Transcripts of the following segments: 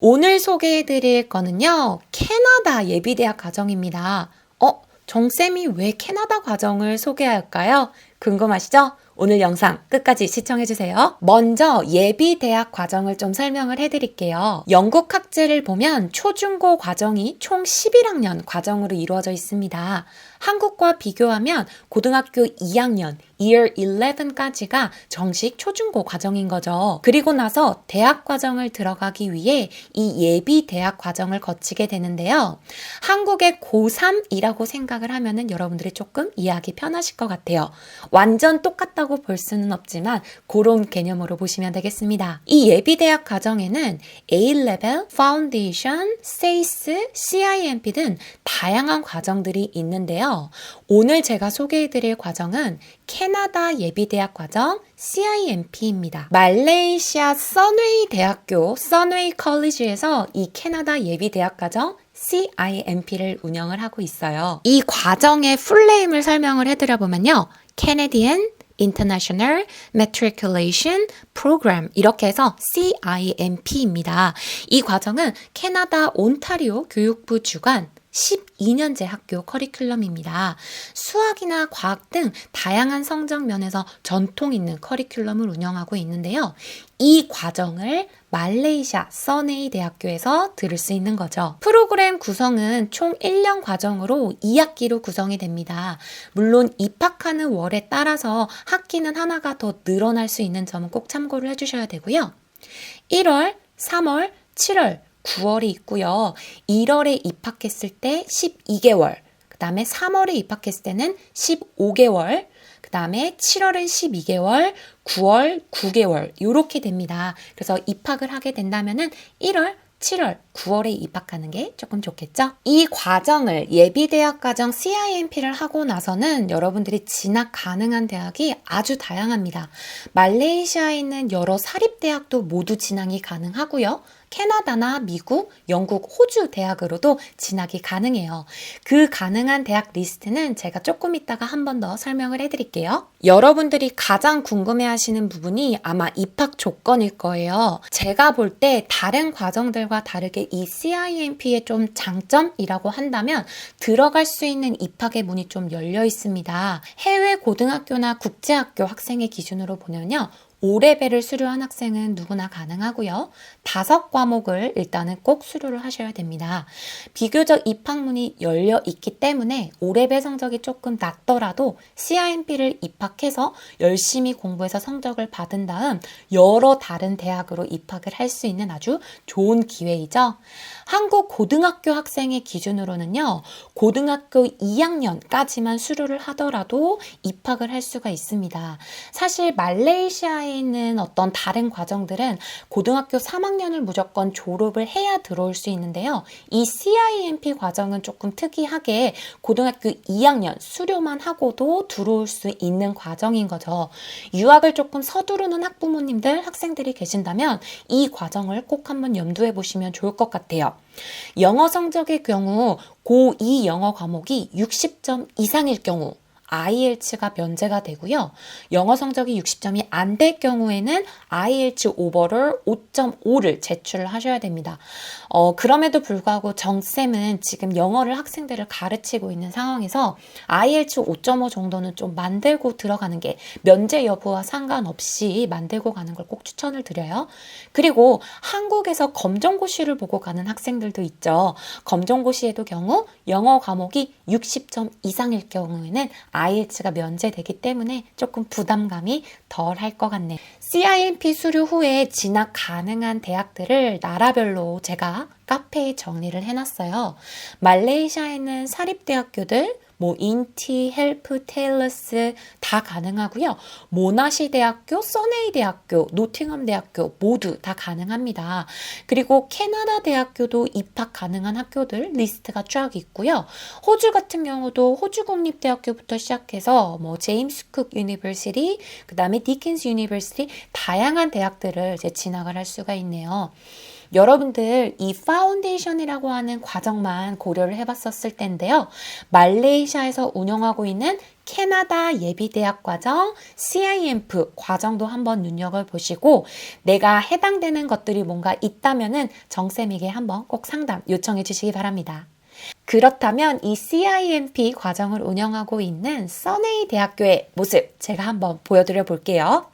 오늘 소개해 드릴 거는요, 캐나다 예비대학 과정입니다. 어, 정쌤이 왜 캐나다 과정을 소개할까요? 궁금하시죠? 오늘 영상 끝까지 시청해주세요. 먼저 예비 대학 과정을 좀 설명을 해드릴게요. 영국 학제를 보면 초중고 과정이 총 11학년 과정으로 이루어져 있습니다. 한국과 비교하면 고등학교 2학년, Year 11까지가 정식 초중고 과정인 거죠. 그리고 나서 대학 과정을 들어가기 위해 이 예비 대학 과정을 거치게 되는데요. 한국의 고3이라고 생각을 하면은 여러분들이 조금 이해하기 편하실 것 같아요. 완전 똑같다고 볼 수는 없지만 그런 개념으로 보시면 되겠습니다. 이 예비 대학 과정에는 A-level, Foundation, SACE, CIMP 등 다양한 과정들이 있는데요. 오늘 제가 소개해드릴 과정은 캐나다 예비대학 과정 CIMP입니다. 말레이시아 선웨이 대학교 선웨이 컬리지에서 이 캐나다 예비대학 과정 CIMP를 운영을 하고 있어요. 이 과정의 풀네임을 설명을 해드려 보면요. Canadian International Matriculation Program 이렇게 해서 CIMP입니다. 이 과정은 캐나다 온타리오 교육부 주관 12년제 학교 커리큘럼입니다. 수학이나 과학 등 다양한 성적 면에서 전통 있는 커리큘럼을 운영하고 있는데요. 이 과정을 말레이시아 써네이 대학교에서 들을 수 있는 거죠. 프로그램 구성은 총 1년 과정으로 2학기로 구성이 됩니다. 물론 입학하는 월에 따라서 학기는 하나가 더 늘어날 수 있는 점은 꼭 참고를 해주셔야 되고요. 1월, 3월, 7월, 9월이 있고요. 1월에 입학했을 때 12개월, 그 다음에 3월에 입학했을 때는 15개월, 그 다음에 7월은 12개월, 9월 9개월 이렇게 됩니다. 그래서 입학을 하게 된다면은 1월 7월, 9월에 입학하는 게 조금 좋겠죠? 이 과정을 예비대학 과정 CIMP를 하고 나서는 여러분들이 진학 가능한 대학이 아주 다양합니다. 말레이시아에 있는 여러 사립대학도 모두 진학이 가능하고요. 캐나다나 미국, 영국, 호주 대학으로도 진학이 가능해요. 그 가능한 대학 리스트는 제가 조금 이따가 한 번 더 설명을 해드릴게요. 여러분들이 가장 궁금해 하시는 부분이 아마 입학 조건일 거예요. 제가 볼 때 다른 과정들과 다르게 이 CIMP의 좀 장점이라고 한다면 들어갈 수 있는 입학의 문이 좀 열려 있습니다. 해외 고등학교나 국제학교 학생의 기준으로 보면요. 5레벨을 수료한 학생은 누구나 가능하고요. 다섯 과목을 일단은 꼭 수료를 하셔야 됩니다. 비교적 입학문이 열려 있기 때문에 5레벨 성적이 조금 낮더라도 CIMP를 입학해서 열심히 공부해서 성적을 받은 다음 여러 다른 대학으로 입학을 할 수 있는 아주 좋은 기회이죠. 한국 고등학교 학생의 기준으로는요, 고등학교 2학년까지만 수료를 하더라도 입학을 할 수가 있습니다. 사실 말레이시아에 있는 어떤 다른 과정들은 고등학교 3학년을 무조건 졸업을 해야 들어올 수 있는데요. 이 CIMP 과정은 조금 특이하게 고등학교 2학년 수료만 하고도 들어올 수 있는 과정인 거죠. 유학을 조금 서두르는 학부모님들, 학생들이 계신다면 이 과정을 꼭 한번 염두해 보시면 좋을 것 같아요. 영어 성적의 경우 고2 영어 과목이 60점 이상일 경우 IELTS가 면제가 되고요. 영어 성적이 60점이 안 될 경우에는 IELTS 오버를 5.5를 제출을 하셔야 됩니다. 어, 그럼에도 불구하고 정쌤은 지금 영어를 학생들을 가르치고 있는 상황에서 IELTS 5.5 정도는 좀 만들고 들어가는 게 면제 여부와 상관없이 만들고 가는 걸 꼭 추천을 드려요. 그리고 한국에서 검정고시를 보고 가는 학생들도 있죠. 검정고시에도 경우 영어 과목이 60점 이상일 경우에는 IELTS가 면제되기 때문에 조금 부담감이 덜 할 것 같네요. CIMP 수료 후에 진학 가능한 대학들을 나라별로 제가 카페에 정리를 해놨어요. 말레이시아에는 사립대학교들, 뭐 인티, 헬프, 테일러스 다 가능하고요. 모나시 대학교, 써네이 대학교, 노팅엄 대학교 모두 다 가능합니다. 그리고 캐나다 대학교도 입학 가능한 학교들 리스트가 쫙 있고요. 호주 같은 경우도 호주 국립대학교부터 시작해서 뭐 제임스 쿡 유니버시티, 그다음에 디킨스 유니버시티 다양한 대학들을 이제 진학을 할 수가 있네요. 여러분들 이 파운데이션이라고 하는 과정만 고려를 해봤었을 텐데요. 말레이시아에서 운영하고 있는 캐나다 예비대학 과정, CIMF 과정도 한번 눈여겨보시고 내가 해당되는 것들이 뭔가 있다면은 정쌤에게 한번 꼭 상담 요청해 주시기 바랍니다. 그렇다면 이 CIMP 과정을 운영하고 있는 써네이 대학교의 모습 제가 한번 보여드려 볼게요.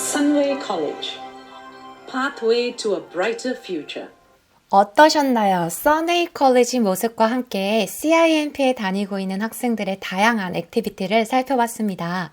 Sunway College Pathway to a Brighter Future. 어떠셨나요? 써네이 컬리지 모습과 함께 CIMP에 다니고 있는 학생들의 다양한 액티비티를 살펴봤습니다.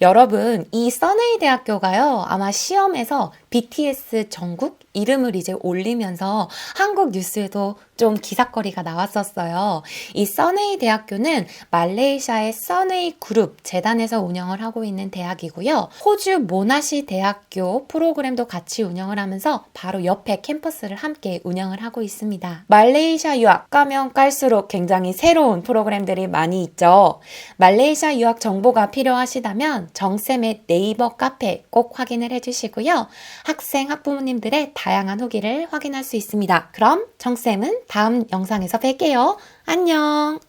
여러분, 이 써네이 대학교가요, 아마 시험에서 BTS 전국 이름을 이제 올리면서 한국 뉴스에도 좀 기사거리가 나왔었어요. 이 써네이 대학교는 말레이시아의 써네이 그룹 재단에서 운영을 하고 있는 대학이고요. 호주 모나시 대학교 프로그램도 같이 운영을 하면서 바로 옆에 캠퍼스를 함께 운영을 하고 있습니다. 말레이시아 유학 가면 갈수록 굉장히 새로운 프로그램들이 많이 있죠. 말레이시아 유학 정보가 필요하시다면 정쌤의 네이버 카페 꼭 확인을 해주시고요. 학생, 학부모님들의 다양한 후기를 확인할 수 있습니다. 그럼 정쌤은 다음 영상에서 뵐게요. 안녕!